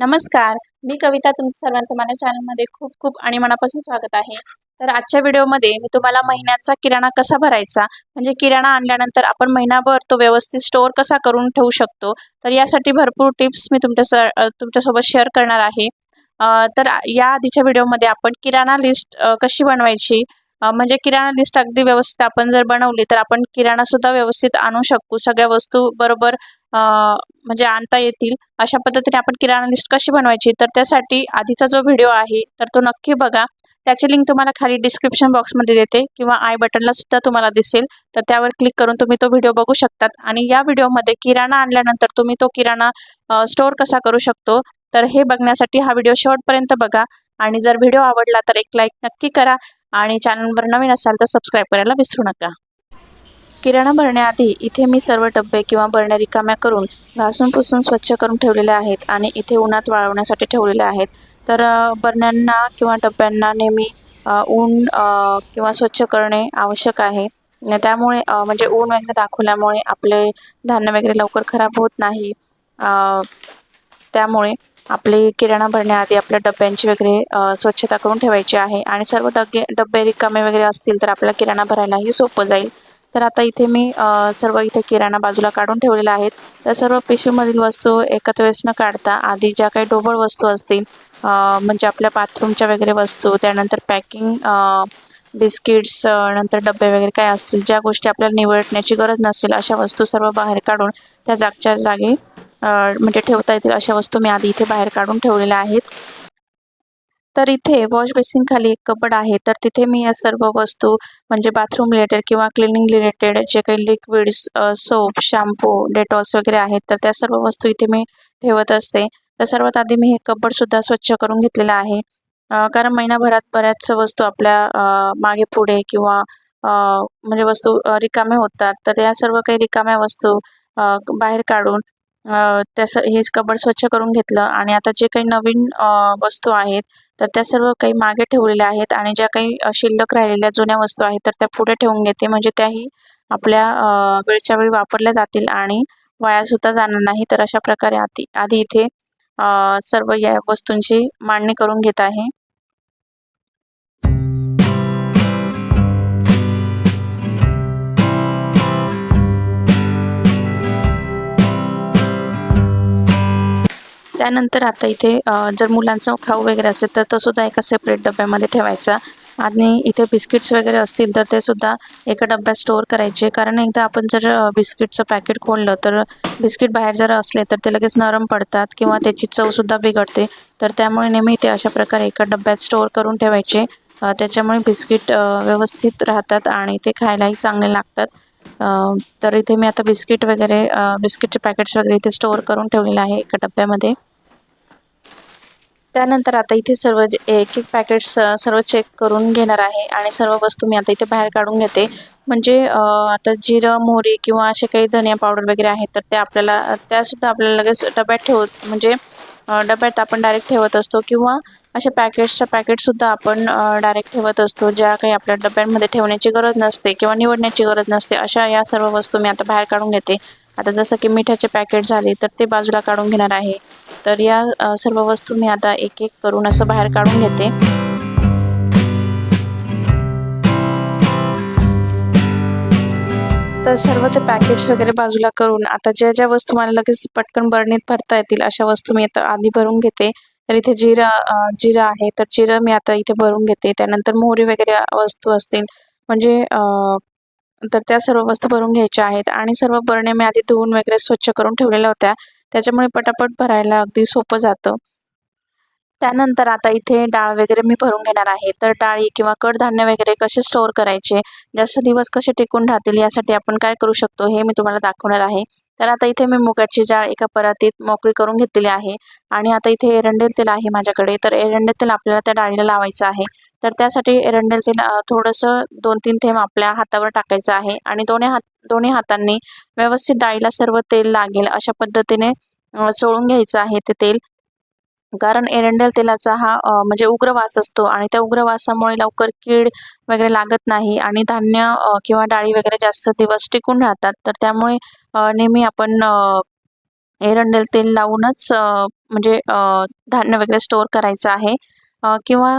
नमस्कार. मी कविता तुमचं सर्वांचं माझ्या चॅनलमध्ये खूप खूप आणि मनापासून स्वागत आहे. तर आजच्या व्हिडिओमध्ये मी तुम्हाला महिन्याचा किराणा कसा भरायचा? म्हणजे किराणा आणल्यानंतर आपण महिनाभर तो व्यवस्थित स्टोअर कसा करून ठेवू शकतो? तर यासाठी भरपूर टिप्स मी तुमच्या स तुमच्यासोबत शेअर करणार आहे. तर या आधीच्या व्हिडिओमध्ये आपण किराणा लिस्ट कशी बनवायची? म्हणजे किराणा लिस्ट अगदी व्यवस्थित आपण जर बनवली तर आपण किराणासुद्धा व्यवस्थित आणू शकू सगळ्या वस्तू बरोबर म्हणजे आणता येतील. अशा पद्धतीने आपण किराणा लिस्ट कशी बनवायची? तर त्यासाठी आधीचा जो व्हिडिओ आहे तर तो नक्की बघा. त्याची लिंक तुम्हाला खाली डिस्क्रिप्शन बॉक्समध्ये देते किंवा आय बटनला सुद्धा तुम्हाला दिसेल. तर त्यावर क्लिक करून तुम्ही तो व्हिडिओ बघू शकतात. आणि या व्हिडिओमध्ये किराणा आणल्यानंतर तुम्ही तो किराणा स्टोअर कसा करू शकतो? तर हे बघण्यासाठी हा व्हिडिओ शेवटपर्यंत बघा. आणि जर व्हिडिओ आवडला तर एक लाईक नक्की करा. आणि चॅनलवर नवीन असाल तर सबस्क्राईब करायला विसरू नका. किराणा भरण्याआधी इथे मी सर्व डब्बे किंवा बरण्या रिकाम्या करून घासून पुसून स्वच्छ करून ठेवलेले आहेत आणि इथे उन्हात वाळवण्यासाठी ठेवलेले आहेत. तर बरण्यांना किंवा डब्यांना नेहमी ऊन किंवा स्वच्छ करणे आवश्यक आहे. त्यामुळे म्हणजे ऊन वगैरे दाखवल्यामुळे आपले धान्य वगैरे लवकर खराब होत नाही. त्यामुळे आपले किराणा भरण्याआधी आपल्या डब्यांची वगैरे स्वच्छता करून ठेवायची आहे. आणि सर्व डगे डबे रिकामे वगैरे असतील तर आपल्याला किराणा भरायलाही सोपं जाईल. तर आता इथे मी सर्व इथे किराणा बाजूला काढून ठेवलेला आहेत तर सर्व पिशवीमधील वस्तू एकत्र वेळेस न काढता आधी ज्या काही ढोबळ वस्तू असतील म्हणजे आपल्या बाथरूमच्या वगैरे वस्तू त्यानंतर पॅकिंग बिस्किट्स नंतर डबे वगैरे काय असतील ज्या गोष्टी आपल्याला निवडण्याची गरज नसेल अशा वस्तू सर्व बाहेर काढून त्या जागच्या जागी म्हणजे ठेवता येतील अशा वस्तू मी आधी इथे बाहेर काढून ठेवलेल्या आहेत. तर इथे वॉश बेसिन खाली एक कबड आहे. तर तिथे मी या सर्व वस्तू म्हणजे बाथरूम रिलेटेड किंवा क्लिनिंग रिलेटेड जे काही लिक्विड्स सोप शॅम्पू डेटॉल्स वगैरे आहेत तर त्या सर्व वस्तू इथे मी ठेवत असते. तर सर्वात आधी मी हे कबडसुद्धा स्वच्छ करून घेतलेलं आहे. कारण महिनाभरात बऱ्याच वस्तू आपल्या मागे पुढे किंवा म्हणजे वस्तू रिकाम्या होतात. तर या सर्व काही रिकाम्या वस्तू बाहेर काढून त्याचं हेच कबड स्वच्छ करून घेतलं आणि आता जे काही नवीन वस्तू आहेत तर त्या सर्व काही मागे ठेवलेल्या आहेत आणि ज्या काही शिल्लक राहिलेल्या जुन्या वस्तू आहेत तर त्या पुढे ठेवून घेते. म्हणजे त्याही आपल्या वेळच्या वेळी वापरल्या जातील आणि वायासुद्धा जाणार नाही. तर अशा प्रकारे आधी आधी इथे सर्व या वस्तूंची मांडणी करून घेत आहे. त्यानंतर आता इथे जर मुलांचा खाऊ वगैरे असेल तर तो सुद्धा एका सेपरेट डब्यामध्ये ठेवायचा. आणि इथे बिस्किट्स वगैरे असतील तर ते सुद्धा एका डब्यात स्टोअर करायचे. कारण एकदा आपण जर बिस्किटचं पॅकेट खोललं तर बिस्किट बाहेर जर असले तर ते लगेच नरम पडतात किंवा त्याची चवसुद्धा बिघडते. तर त्यामुळे नेहमी ते अशा प्रकारे एका डब्यात स्टोअर करून ठेवायचे. त्याच्यामुळे बिस्किट व्यवस्थित राहतात आणि ते खायलाही चांगले लागतात. तर इथे मी आता बिस्किट वगैरे बिस्किटचे पॅकेट्स वगैरे इथे स्टोअर करून ठेवलेले आहे एका डब्यामध्ये. त्यानंतर आता इथे सर्व जे एक एक पॅकेट्स सर्व चेक करून घेणार आहे आणि सर्व वस्तू मी आता इथे बाहेर काढून घेते. म्हणजे आता जिरं मोहरी किंवा असे काही धनिया पावडर वगैरे आहेत तर ते आपल्याला त्यासुद्धा आपल्याला लगेच डब्यात ठेवत म्हणजे डब्यात आपण डायरेक्ट ठेवत असतो किंवा अशा पॅकेट्सच्या पॅकेटसुद्धा आपण डायरेक्ट ठेवत असतो ज्या काही आपल्या डब्यांमध्ये ठेवण्याची गरज नसते किंवा निवडण्याची गरज नसते अशा या सर्व वस्तू मी आता बाहेर काढून घेते. आता जसं की मिठाचे पॅकेट झाले तर ते बाजूला काढून घेणार आहे. तर या सर्व वस्तू मी आता एक एक करून असं बाहेर काढून घेते. तर सर्व ते पॅकेट्स वगैरे बाजूला करून आता ज्या ज्या वस्तू मला लगेच पटकन बरणीत भरता येतील अशा वस्तू मी आता आधी भरून घेते. तर इथे जिरा जिरा जिरं आहे तर जिरं मी आता इथे भरून घेते. त्यानंतर मोहरी वगैरे वस्तू असतील म्हणजे तर त्या सर्व वस्तू भरून घ्यायच्या आहेत. आणि सर्व बरणे मी आधी धुवून वगैरे स्वच्छ करून ठेवलेल्या होत्या. त्याच्यामुळे पटापट भरायला अगदी सोपं जातं. त्यानंतर आता इथे डाळ वगैरे मी भरून घेणार आहे. तर डाळी किंवा कडधान्य वगैरे कसे स्टोअर करायचे? जास्त दिवस कसे टिकून राहतील? यासाठी आपण काय करू शकतो हे मी तुम्हाला दाखवणार आहे. तर आता इथे मी मुगाची डाळ एका परातीत मोकळी करून घेतलेली आहे. आणि आता इथे एरंडेल तेल आहे माझ्याकडे. तर एरंडेल तेल आपल्याला त्या डाळीला लावायचं आहे. तर त्यासाठी एरंडेल तेल थोडंसं दोन तीन थेंब आपल्या हातावर टाकायचं आहे. आणि दोन्ही हात दोन्ही हातांनी व्यवस्थित डाळीला सर्व तेल लागेल अशा पद्धतीने अ, चोळून घ्यायचं आहे ते तेल. कारण एरंडेल तेलाचा हा म्हणजे उग्र वास असतो आणि त्या उग्र वासामुळे लवकर कीड वगैरे लागत नाही आणि धान्य किंवा डाळी वगैरे जास्त दिवस टिकून राहतात. तर त्यामुळे नेहमी आपण एरंडेल तेल लावूनच म्हणजे धान्य वगैरे स्टोअर करायचं आहे. किंवा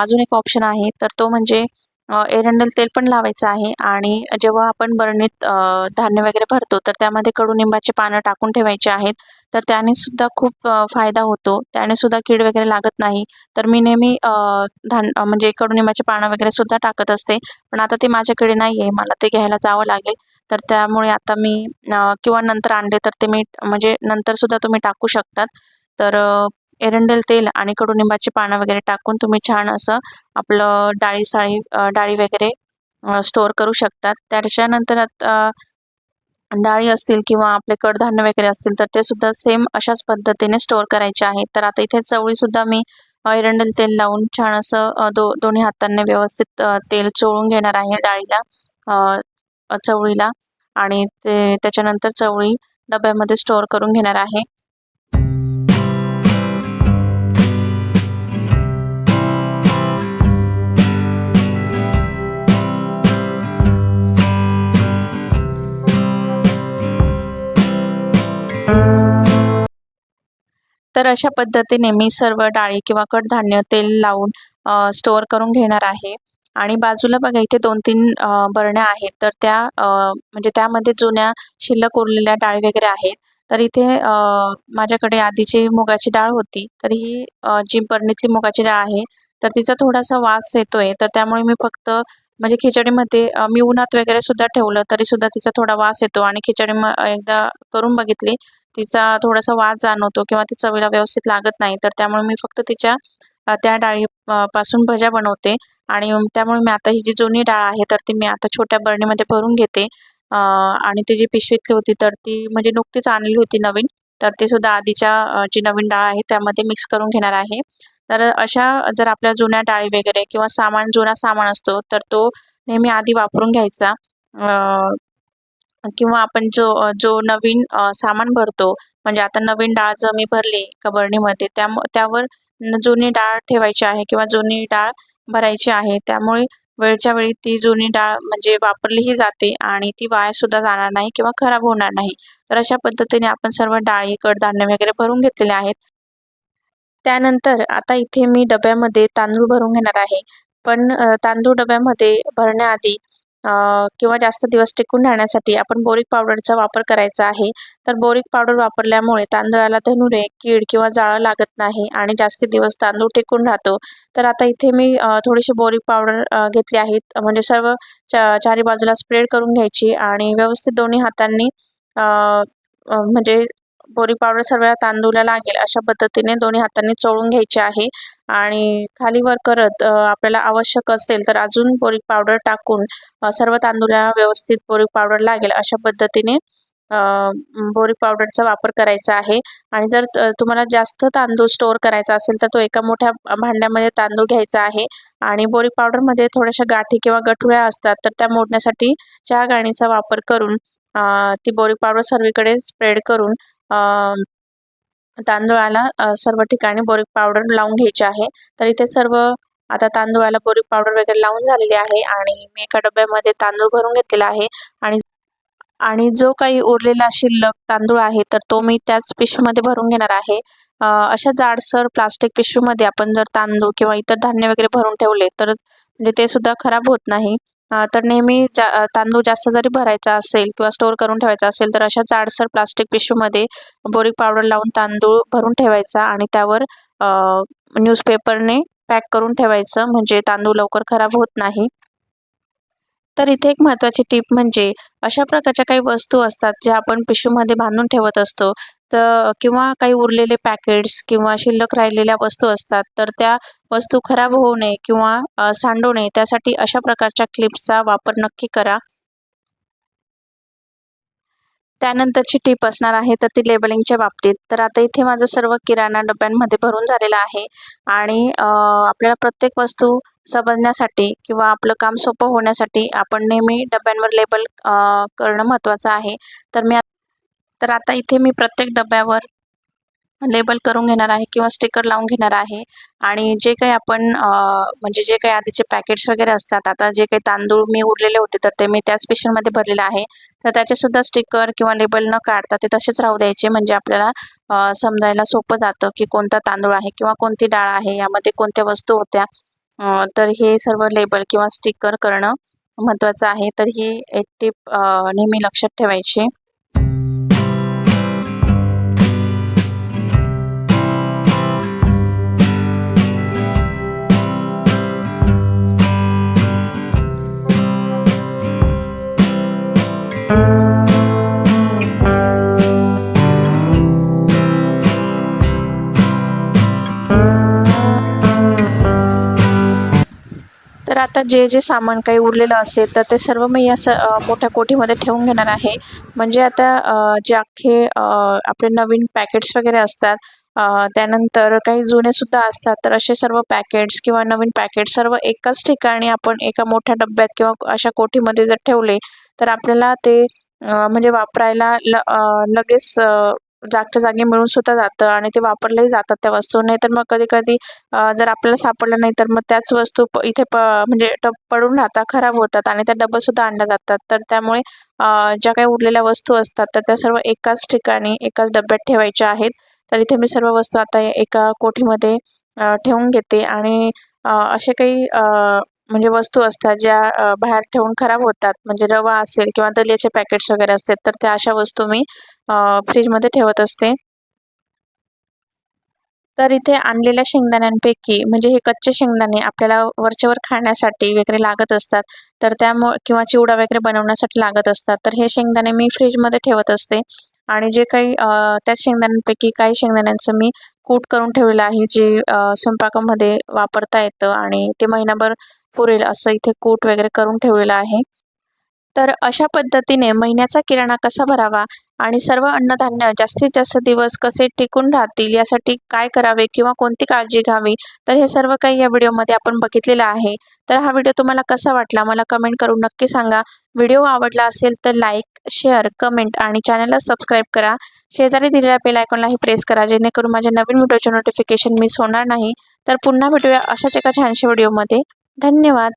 अजून एक ऑप्शन आहे तर तो म्हणजे एरंडेल तेल पण लावायचं आहे आणि जेव्हा आपण बरणीत धान्य वगैरे भरतो तर त्यामध्ये कडुनिंबाचे पानं टाकून ठेवायचे आहेत. तर त्याने सुद्धा खूप फायदा होतो. त्याने सुद्धा कीड वगैरे लागत नाही. तर मी नेहमी धान म्हणजे कडुनिंबाचे पानं वगैरे सुद्धा टाकत असते. पण आता ते माझ्याकडे नाही आहे मला ते घ्यायला जावं लागेल. तर त्यामुळे आता मी किंवा नंतर आणले तर ते मी म्हणजे नंतरसुद्धा तुम्ही टाकू शकतात. तर एरंडेल तेल आणि कडुनिंबाची पानं वगैरे टाकून तुम्ही छान असं आपलं डाळी साळी डाळी वगैरे स्टोअर करू शकतात. त्याच्यानंतर आता डाळी असतील किंवा आपले कडधान्य वगैरे असतील तर ते सुद्धा सेम अशाच पद्धतीने स्टोअर करायचे आहे. तर आता इथे चवळीसुद्धा मी एरंडेल तेल लावून छान असं दो दोन्ही हातांनी व्यवस्थित तेल चोळून घेणार आहे डाळीला चवळीला. आणि ते त्याच्यानंतर चवळी डब्यामध्ये स्टोअर करून घेणार आहे. तर अशा पद्धतीने मी सर्व डाळी किंवा कडधान्य तेल लावून स्टोअर करून घेणार आहे. आणि बाजूला बघा इथे दोन तीन बरण्या आहेत. तर त्या म्हणजे त्यामध्ये जुन्या शिल्लक उरलेल्या डाळी वगैरे आहेत. तर इथे माझ्याकडे आधीची मुगाची डाळ होती. तर ही जी बरणीतली मुगाची डाळ आहे तर तिचा थोडासा वास येतोय. तर त्यामुळे मी फक्त म्हणजे खिचडीमध्ये मी उन्हात वगैरे सुद्धा ठेवलं तरी सुद्धा तिचा थोडा वास येतो. आणि खिचडी एकदा करून बघितली तिचा थोडासा वाद जाणवतो किंवा ती चवीला व्यवस्थित लागत नाही तर त्यामुळे मी फक्त तिच्या त्या डाळी पासून भज्या बनवते. आणि त्यामुळे मी आता ही जी जुनी डाळ आहे तर ती मी आता छोट्या बरणीमध्ये भरून घेते. आणि ती जी पिशवीतली होती तर ती म्हणजे नुकतीच आणली होती नवीन. तर ती सुद्धा आधीच्या जी नवीन डाळ आहे त्यामध्ये मिक्स करून घेणार आहे. तर अशा जर आपल्या जुन्या डाळी वगैरे किंवा सामान जुना सामान असतो तर तो नेहमी आधी वापरून घ्यायचा. किंवा आपण जो जो नवीन सामान भरतो म्हणजे आता नवीन डाळ जर मी भरली कबरणीमध्ये त्या त्यावर जुनी डाळ ठेवायची आहे किंवा जुनी डाळ भरायची आहे त्यामुळे वेळच्या वेळी ती जुनी डाळ म्हणजे वापरलीही जाते आणि ती वाया सुद्धा जाणार नाही किंवा खराब होणार नाही. तर अशा पद्धतीने आपण सर्व डाळी कडधान्य वगैरे भरून घेतलेले आहेत. त्यानंतर आता इथे मी डब्यामध्ये तांदूळ भरून घेणार आहे. पण तांदूळ डब्यामध्ये भरण्याआधी किंवा जास्त दिवस टिकून राहण्यासाठी आपण बोरिक पावडरचा वापर करायचा आहे. तर बोरिक पावडर वापरल्यामुळे तांदळाला धनुरे कीड किंवा जाळं लागत नाही आणि जास्ती दिवस तांदूळ टिकून राहतो. तर आता इथे मी थोडीशी बोरिक पावडर घेतली आहे म्हणजे सर्व चा चारी बाजूला स्प्रेड करून घ्यायची आणि व्यवस्थित दोन्ही हातांनी म्हणजे बोरी पावडर सर्व तांदूळला लागेल अशा पद्धतीने दोन्ही हातांनी चोळून घ्यायचे आहे. आणि खालीवर करत आपल्याला आवश्यक असेल तर अजून बोरिक पावडर टाकून सर्व तांदूळला व्यवस्थित बोरी पावडर लागेल अशा पद्धतीने बोरी पावडरचा वापर करायचा आहे. आणि जर तुम्हाला जास्त तांदूळ स्टोअर करायचा असेल तर तो एका मोठ्या भांड्यामध्ये तांदूळ घ्यायचा आहे. आणि बोरी पावडरमध्ये थोड्याशा गाठी किंवा गठुळ्या असतात तर त्या मोडण्यासाठी चहा गाणीचा वापर करून ती बोरी पावडर सर्वीकडे स्प्रेड करून तांदूळाला सर्व ठिकाणी बोरिक पावडर लावून घ्यायची आहे. तर इथे सर्व आता तांदूळाला बोरिक पावडर वगैरे लावून झालेली आहे आणि मी एका डब्यामध्ये तांदूळ भरून घेतलेला आहे. आणि आणि जो काही उरलेला शिल्लक तांदूळ आहे तर तो मी त्याच पिशवीमध्ये भरून घेणार आहे. अशा जाडसर प्लास्टिक पिशवीमध्ये आपण जर तांदूळ किंवा इतर धान्य वगैरे भरून ठेवले तर म्हणजे ते सुद्धा खराब होत नाही. तर नेहमी जा तांदूळ जास्त जरी भरायचा असेल किंवा स्टोअर करून ठेवायचा असेल तर अशा जाडसर प्लास्टिक पिशवीमध्ये बोरिक पावडर लावून तांदूळ भरून ठेवायचा आणि त्यावर न्यूजपेपरने पॅक करून ठेवायचं. म्हणजे तांदूळ लवकर खराब होत नाही. तर इथे एक महत्त्वाची टीप म्हणजे अशा प्रकारच्या काही वस्तू असतात ज्या आपण पिशवीमध्ये बांधून ठेवत असतो. तर किंवा काही उरलेले पॅकेट्स किंवा शिल्लक राहिलेल्या वस्तू असतात तर त्या वस्तू खराब होऊ नये किंवा सांडू नये. त्यासाठी अशा प्रकारच्या क्लिप्सचा वापर नक्की करा. त्यानंतरची टीप असणार आहे तर ती लेबलिंगच्या बाबतीत. तर आता इथे माझं सर्व किराणा डब्यांमध्ये भरून झालेला आहे आणि आपल्याला प्रत्येक वस्तू समजण्यासाठी किंवा आपलं काम सोपं होण्यासाठी आपण नेहमी डब्यांवर लेबल करणं महत्त्वाचं आहे. तर मी तर आता इथे मी प्रत्येक डब्यावर लेबल करून घेणार आहे किंवा स्टिकर लावून घेणार आहे. आणि जे काही आपण म्हणजे जे काही आधीचे पॅकेट्स वगैरे असतात आता जे काही तांदूळ मी उरलेले होते तर ते मी त्याच पिशवीमध्ये भरलेलं आहे. तर त्याचेसुद्धा स्टिकर किंवा लेबल न काढता ते तसेच राहू द्यायचे म्हणजे आपल्याला समजायला सोपं जातं की कोणता तांदूळ आहे किंवा कोणती डाळ आहे यामध्ये कोणत्या वस्तू होत्या. तर हे सर्व लेबल किंवा स्टिकर करणं महत्त्वाचं आहे. तर ही एक टीप नेहमी लक्षात ठेवायची. तर आता जे जे सामान काही उरलेलं असेल तर ते सर्व मी या स मोठ्या कोठीमध्ये ठेवून घेणार आहे. म्हणजे आता जे अख्खे आपले नवीन पॅकेट्स वगैरे असतात त्यानंतर काही जुने सुद्धा असतात. तर असे सर्व पॅकेट्स किंवा नवीन पॅकेट्स सर्व एकाच ठिकाणी आपण एका मोठ्या डब्यात किंवा अशा कोठीमध्ये जर ठेवले तर आपल्याला ते म्हणजे वापरायला ल लगेच जागच्या जागी मिळून सुद्धा जातं आणि ते वापरलंही जातात त्या वस्तू. नाही तर मग कधी कधी जर आपल्याला सापडलं नाही तर मग त्याच वस्तू प इथे प म्हणजे ट पडून राहतात खराब होतात आणि त्या डब्यासुद्धा आणल्या जातात. तर त्यामुळे ज्या काही उरलेल्या वस्तू असतात तर त्या सर्व एकाच ठिकाणी एकाच डब्यात ठेवायच्या आहेत. तर इथे मी सर्व वस्तू आता एका कोठीमध्ये ठेवून घेते आणि असे काही म्हणजे वस्तू असतात ज्या बाहेर ठेवून खराब होतात. म्हणजे रवा असेल किंवा दलियाचे पॅकेट्स वगैरे असतात तर त्या अशा वस्तू मी फ्रीजमध्ये ठेवत असते. तर इथे आणलेल्या शेंगदाण्यांपैकी म्हणजे हे कच्चे शेंगदाणे आपल्याला वरच्यावर खाण्यासाठी वगैरे लागत असतात तर त्यामुळे किंवा चिवडा वगैरे बनवण्यासाठी लागत असतात तर हे शेंगदाणे मी फ्रीजमध्ये ठेवत असते. आणि जे काही त्या शेंगदाण्यांपैकी काही शेंगदाण्यांचं मी कूट करून ठेवलेलं आहे जे स्वयंपाकामध्ये वापरता येतं आणि ते महिनाभर पुरेल असं इथे कूट वगैरे करून ठेवलेलं आहे. तर अशा पद्धतीने महिन्याचा किराणा कसा भरावा? आणि सर्व अन्नधान्य जास्तीत जास्त दिवस कसे टिकून राहतील यासाठी काय करावे किंवा कोणती काळजी घ्यावी तर हे सर्व काही या व्हिडिओमध्ये आपण बघितलेलं आहे. तर हा व्हिडिओ तुम्हाला कसा वाटला मला कमेंट करून नक्की सांगा. व्हिडिओ आवडला असेल तर लाईक शेअर कमेंट आणि चॅनलला सबस्क्राईब करा. शेजारी दिलेल्या बेल आयकॉनलाही प्रेस करा जेणेकरून माझ्या नवीन व्हिडिओचे नोटिफिकेशन मिस होणार नाही. तर पुन्हा भेटूया अशाच एका छानशा व्हिडिओमध्ये. धन्यवाद.